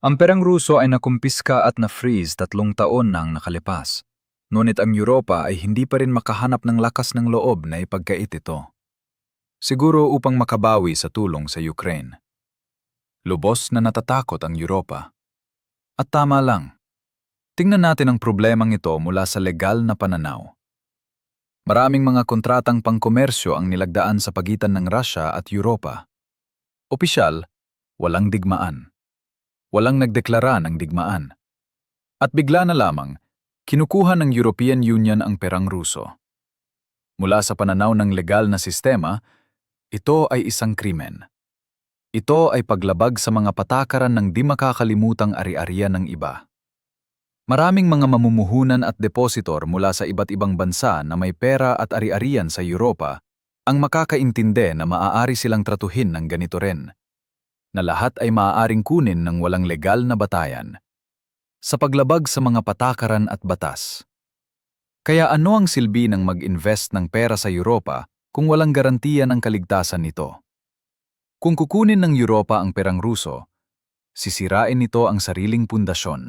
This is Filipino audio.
Ang perang Ruso ay nakumpiska at na-freeze tatlong taon nang nakalipas. Ngunit ang Europa ay hindi pa rin makahanap ng lakas ng loob na ipagkait ito. Siguro upang makabawi sa tulong sa Ukraine. Lubos na natatakot ang Europa. At tama lang. Tingnan natin ang problemang ito mula sa legal na pananaw. Maraming mga kontratang pangkomersyo ang nilagdaan sa pagitan ng Russia at Europa. Opisyal, walang digmaan. Walang nagdeklara ng digmaan. At bigla na lamang, kinukuha ng European Union ang perang Ruso. Mula sa pananaw ng legal na sistema, ito ay isang krimen. Ito ay paglabag sa mga patakaran ng di makakalimutang ari-arian ng iba. Maraming mga mamumuhunan at depositor mula sa iba't ibang bansa na may pera at ari-arian sa Europa ang makakaintinde na maaari silang tratuhin ng ganito rin, na lahat ay maaaring kunin ng walang legal na batayan sa paglabag sa mga patakaran at batas. Kaya ano ang silbi ng mag-invest ng pera sa Europa kung walang garantiya ng kaligtasan nito? Kung kukunin ng Europa ang perang Ruso, sisirain nito ang sariling pundasyon.